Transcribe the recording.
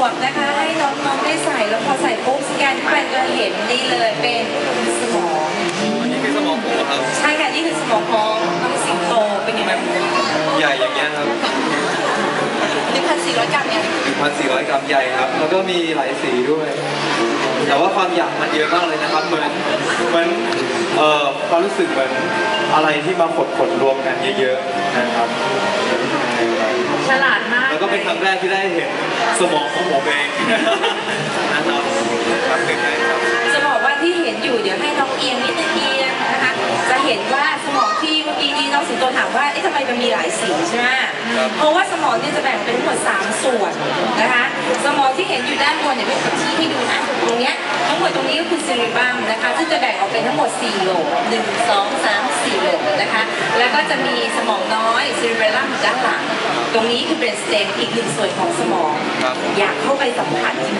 วกนะคะ ให้น้องๆได้ใส่แล้วพอใส่ปุ๊บสแกนไปจะเห็นนี่เลยเป็นสมองอันนี้คือสมองผมครับใช่ค่ะนี่คือสมองของน้องสิงโตเป็นยังไงใหญ่อย่างเงี้ยครับหนึ่งพันสี่ร้อยกรัมเนี่ย1,400 กรัมใหญ่ครับ แล้วก็มีหลายสีด้วย แต่ว่าความอยากมันเยอะมากเลยนะครับ เหมือนเหมือนเอ่อความรู้สึกเหมือนอะไรที่มาขดขดๆรวมกันเยอะๆนะครับ ฉลาดมาก แล้วก็เป็นครั้งแรกที่ได้เห็น สมองของผมเองนะครับครับหนึ่งเลยครับจะบอกว่าที่เห็นอยู่เดี๋ยวให้น้องเอียงนิดนึงเอียงนะคะ จะเห็นว่าสมองที่เมื่อกี้นี้น้องสิงโตถามว่าเอ๊ะทำไมมันมีหลายสีใช่ไหมเพราะว่าสมองเนี่ยจะแบ่งเป็นทั้งหมด3ส่วนนะคะ สมองที่เห็นอยู่ด้านบนเนี่ยเป็นที่ให้ดูนะตรงเนี้ยทั้งหมดตรงนี้ก็คือซีริบัมนะคะซึ่งจะแบ่งออกเป็นทั้งหมด4โหล1 2 3 4โหลนะคะ แล้วก็จะมีสมองน้อยซีริเบลัมด้านหลัง ตรงนี้คือเป็นสเต็มอีกหนึ่งส่วนของสมอง อยากเข้าไปสัมผัสจ